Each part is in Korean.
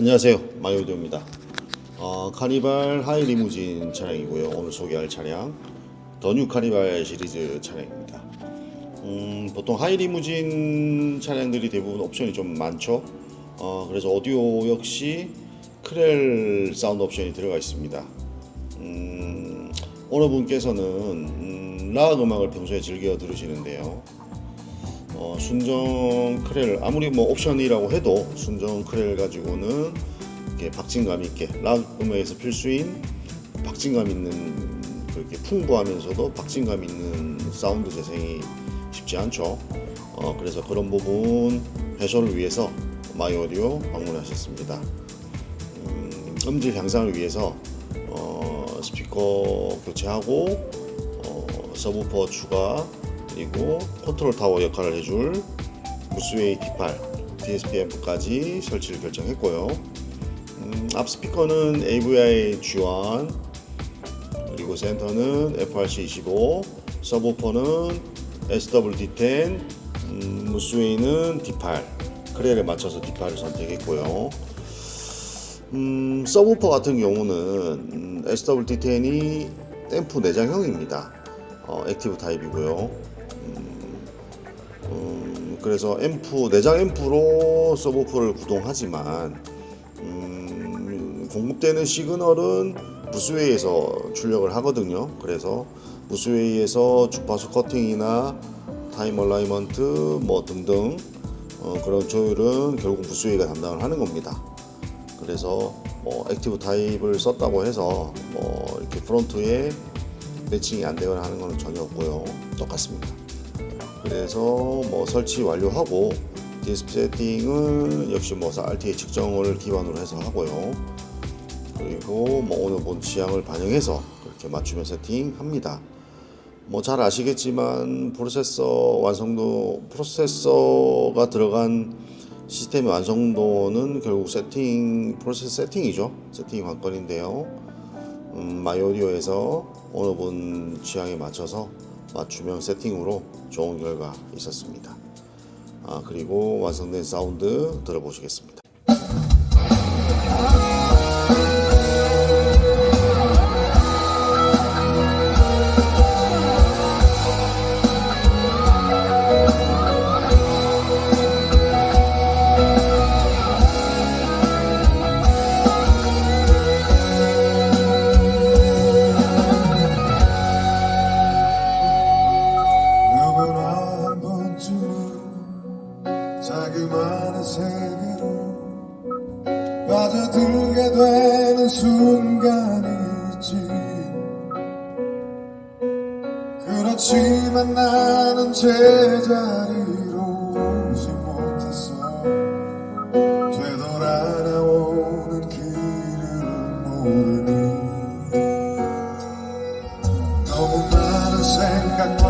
안녕하세요. 마요도입니다. 어, 카니발 하이 리무진 차량이고요. 오늘 소개할 차량 더뉴 카니발 시리즈 차량입니다. 음, 보통 하이 리무진 차량들이 대부분 옵션이 좀 많죠. 어, 그래서 오디오 역시 크렐 사운드 옵션이 들어가 있습니다. 음, 어느 분께서는 음, 락 음악을 평소에 즐겨 들으시는데요 어, 순정 크렐 아무리 뭐 옵션이라고 해도 순정 크렐 가지고는 이렇게 박진감 있게 락 음악에서 필수인 박진감 있는 그렇게 풍부하면서도 박진감 있는 사운드 재생이 쉽지 않죠. 어, 그래서 그런 부분 해소를 위해서 마이오디오 방문하셨습니다. 음, 음질 향상을 위해서 어, 스피커 교체하고 어, 서브퍼 추가 그리고 컨트롤 타워 역할을 해줄 무스웨이 D8 DSP 앰프까지 설치를 결정했고요. 음, 앞 스피커는 AVI G1 그리고 센터는 FRC25 서브퍼는 SWD10 음, 무스웨이는 D8 크렐에 맞춰서 D8을 선택했고요. 음, 서브퍼 같은 경우는 음, SWD10이 앰프 내장형입니다. 어, 액티브 타입이고요. 음, 그래서 앰프 내장 앰프로 서브퍼를 구동하지만 음, 공급되는 시그널은 무스웨이에서 출력을 하거든요. 그래서 무스웨이에서 주파수 커팅이나 타임 얼라이먼트 뭐 등등 어, 그런 조율은 결국 무스웨이가 담당을 하는 겁니다. 그래서 뭐 액티브 타입을 썼다고 해서 뭐 이렇게 프론트에 매칭이 안 되거나 하는 것은 전혀 없고요. 똑같습니다. 그래서 뭐 설치 완료하고 디스플 세팅은 역시 뭐 RTA 측정을 기반으로 해서 하고요. 그리고 뭐 오늘 본 취향을 반영해서 그렇게 맞추면 세팅합니다. 뭐 잘 아시겠지만 프로세서 완성도 프로세서가 들어간 시스템의 완성도는 결국 세팅 프로세서 세팅이죠. 세팅 관건인데요. 음, 마이오디오에서 어느 분 취향에 맞춰서 맞춤형 세팅으로 좋은 결과 있었습니다. 아, 그리고 완성된 사운드 들어보시겠습니다. 자그마한 세계로 빠져들게 되는 순간이 있지. 그렇지만 나는 제자리로 오지 못했어. 되돌아 나오는 길을 모르니. 너무 많은 생각과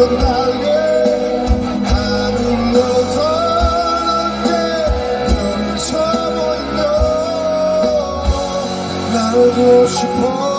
움츠렸던 날개 하늘로 더 넓게 펼쳐 보이며 날고 싶어